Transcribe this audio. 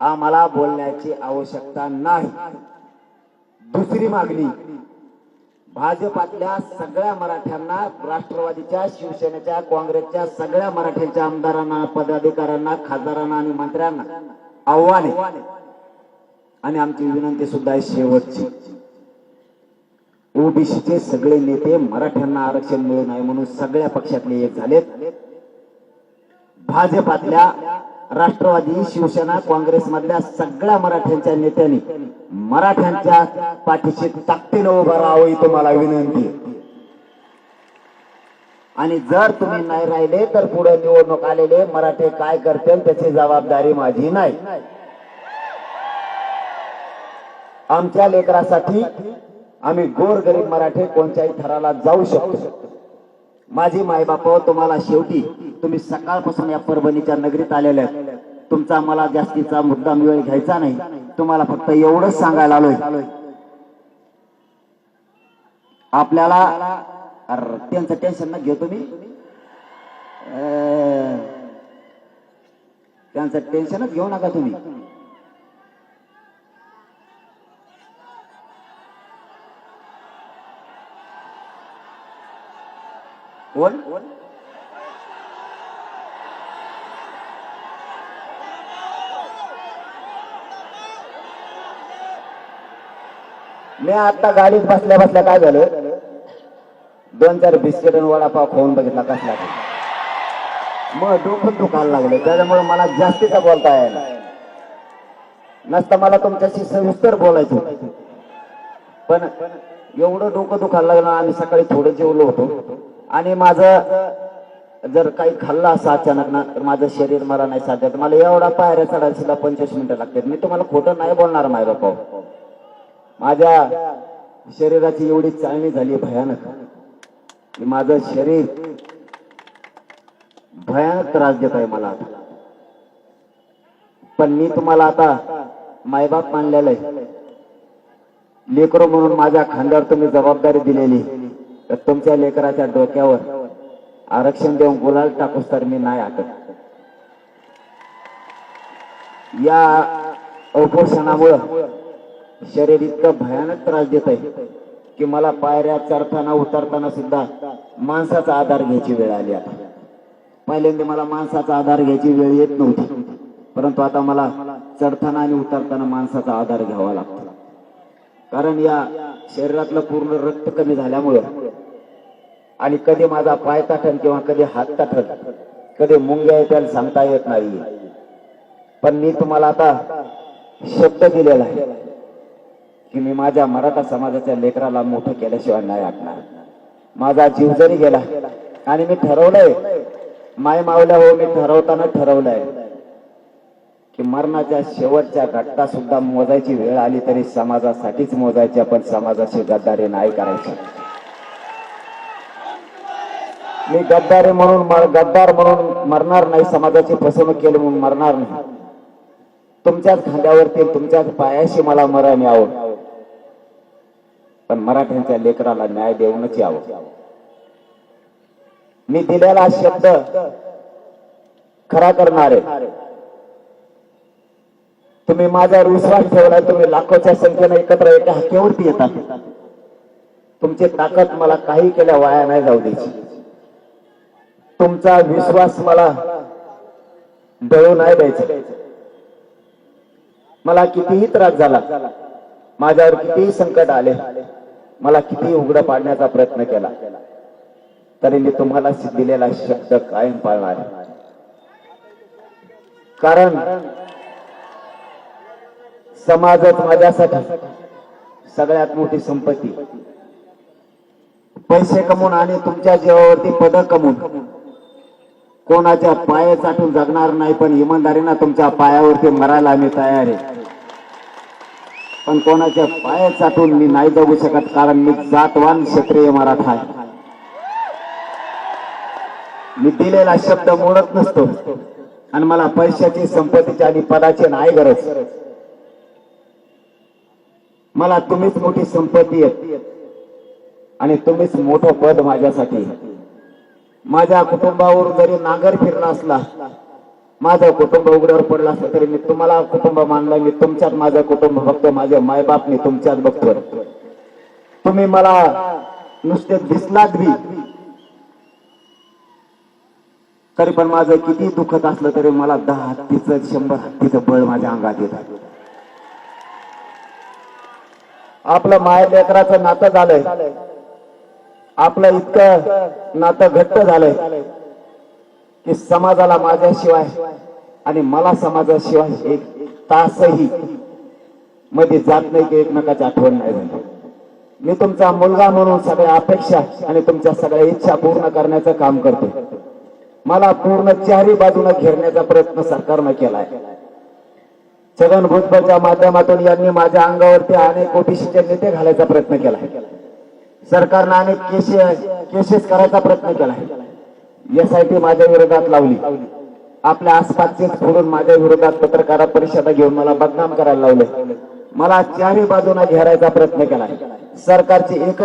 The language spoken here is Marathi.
आम्हाला बोलण्याची आवश्यकता नाही. दुसरी मागणी भाजपातल्या सगळ्या मराठ्यांना राष्ट्रवादीच्या शिवसेनेच्या काँग्रेसच्या सगळ्या मराठ्यांच्या आमदारांना पदाधिकाऱ्यांना खासदारांना आणि मंत्र्यांना आव्हान. आहे आणि आमची विनंती सुद्धा आहे शेवटची. ओबीसीचे सगळे नेते मराठ्यांना आरक्षण मिळू नये म्हणून सगळ्या पक्षातले एक झालेत. भाजपातल्या राष्ट्रवादी शिवसेना काँग्रेस मधल्या सगळ्या मराठ्यांच्या नेत्यांनी मराठ्यांच्या पाठीशी ताकदीनं उभं राहावं ही तुम्हाला विनंती आणि जर तुम्ही नाही राहिले तर पुढे निवडणूक आलेले मराठे काय करतील त्याची जबाबदारी माझी नाही. आमच्या लेकरासाठी आम्ही गोरगरीब मराठे कोणत्याही थराला जाऊ शकतो. माझी मायबाप तुम्हाला शेवटी तुम्ही सकाळपासून या परभणीच्या नगरीत आलेल्या आहेत. तुमचा मला जास्तीचा मुद्दा वेळ घ्यायचा नाही. तुम्हाला फक्त एवढंच सांगायला आलोय. आपल्याला त्यांचं टेन्शन न घेऊ तुम्ही. त्यांचं टेन्शनच घेऊ नका तुम्ही. कोण? मी आता गाडीत बसल्या बसल्या काय झालं? दोन चार बिस्किट आणि वडापाव खाऊन बघितला कसला मग डोकं दुखायला लागलं. त्याच्यामुळे मला जास्तीचा बोलता यायला नसतं मला तुमच्याशी सविस्तर बोलायचं होतं. पण एवढं डोकं दुखायला लागलं आम्ही सकाळी थोडं जेवलो होतो. आणि माझं जर काही खाल्लं असं अचानक ना तर माझं शरीर मला नाही साध्य. तर मला एवढा पायऱ्या चढायला सुद्धा पंचवीस मिनिटं लागतात. मी तुम्हाला खोटं नाही बोलणार माय बाबा माझ्या शरीराची एवढी चालणी झाली भयानक. की माझं शरीर भयानक त्रास देत आहे मला आता. पण मी तुम्हाला आता मायबाप मानलेलं आहे. लेकरो म्हणून माझ्या खांद्यावर तुम्ही जबाबदारी दिलेली तर तुमच्या लेकराच्या डोक्यावर आरक्षण देऊन गुलाल टाकूस तर मी नाही आटत या उपोषणामुळं शरीर इतकं भयानक त्रास देत आहे की मला पायऱ्या चढताना उतरताना सुद्धा माणसाचा आधार घ्यायची वेळ आली आता. पहिल्यांदा मला माणसाचा आधार घ्यायची वेळ येत नव्हती. परंतु आता मला चढताना आणि उतरताना माणसाचा आधार घ्यावा लागतो. कारण या शरीरातलं पूर्ण रक्त कमी झाल्यामुळं आणि कधी माझा पाय ताठण किंवा कधी हात ताठण कधी मुंग्या येतील सांगता येत नाही पण मी तुम्हाला आता शब्द दिलेला आहे. की मी माझ्या मराठा समाजाच्या लेकराला मोठं केल्याशिवाय नाही आटणार. माझा जीव जरी गेला आणि मी ठरवलंय माय मावल्या हो मी ठरवताना ठरवलंय की मरणाच्या शेवटच्या घटका सुद्धा मोजायची वेळ आली तरी समाजासाठीच मोजायची पण समाजाची गद्दारी नाही करायची. मी गद्दारी म्हणून गद्दार म्हणून मरणार नाही समाजाची फसवणूक केली म्हणून मरणार नाही. तुमच्याच खांद्यावरती तुमच्याच पायाशी मला मरण यावं. पण मराठ्यांच्या लेकराला न्याय देऊनच यावं. मी दिलेला शब्द खरा करणार. आहे तुम्ही माझ्यावर विश्वास ठेवलाय तुम्ही लाखोच्या संख्येने एकत्र एका हाकेवरती येतात. तुमची ताकद मला काही केल्या वाया नाही जाऊ द्यायची. तुमचा विश्वास मला डळू नाही द्यायचा. मला कितीही त्रास झाला माझ्यावर कितीही संकट आले मला किती उघड पाडण्याचा प्रयत्न केला तरी मी तुम्हाला दिलेला शब्द कायम पाळणार कारण समाजात माझ्यासाठी सगळ्यात मोठी संपत्ती. पैसे कमवून आणि तुमच्या जीवावरती पद कमवून कोणाच्या पाया चाटून जगणार नाही पण इमानदारीनं तुमच्या पायावरती मरायला आम्ही तयार आहे. पण कोणाच्या पाया चाटून मी नाही जगू शकत कारण मी जातवान क्षत्रिय मराठा आहे. मी दिलेला शब्द मोडत नसतो आणि मला पैशाची संपत्तीची आणि पदाची नाही गरज. मला तुम्हीच मोठी संपत्ती आहे आणि तुम्हीच मोठं पद माझ्यासाठी. माझ्या कुटुंबावर जरी नांगर फिरला असला माझं कुटुंब उघड्यावर पडलं असलं तरी मी तुम्हाला कुटुंब मानलं मी तुमच्यात माझं कुटुंब बघतो माझे मायबाप मी तुमच्यात बघतो तुम्ही मला नुसते दिसलात बी. तरी पण माझं किती दुखत असलं तरी मला दहा हत्तीचं शंभर हत्तीचं बळ माझ्या अंगात येतात आपलं माय लेकराचं नातं झालंय. आपलं इतकं नातं घट्ट झालंय. की समाजाला माझ्याशिवाय आणि मला समाजाशिवाय एक तासही मध्ये जात नाही की एकमेकाची आठवण नाही झाली. मी तुमचा मुलगा म्हणून सगळ्या अपेक्षा आणि तुमच्या सगळ्या इच्छा पूर्ण करण्याचं काम करतो. मला पूर्ण चारी बाजूने घेरण्याचा प्रयत्न सरकारनं केलाय. छगन भुजबळच्या माध्यमातून यांनी माझ्या अंगावरती अनेक ओबीसीचे नेते घालायचा प्रयत्न केलाय. सरकारनं अनेक केसेस करायचा प्रयत्न केलाय. एस आय टी माझ्या विरोधात लावली. आपल्या आसपासचेच फोडून माझ्या विरोधात पत्रकार परिषदा घेऊन मला बदनाम करायला लावले. मला चारही बाजूने घेरायचा प्रयत्न केला. सरकारची एक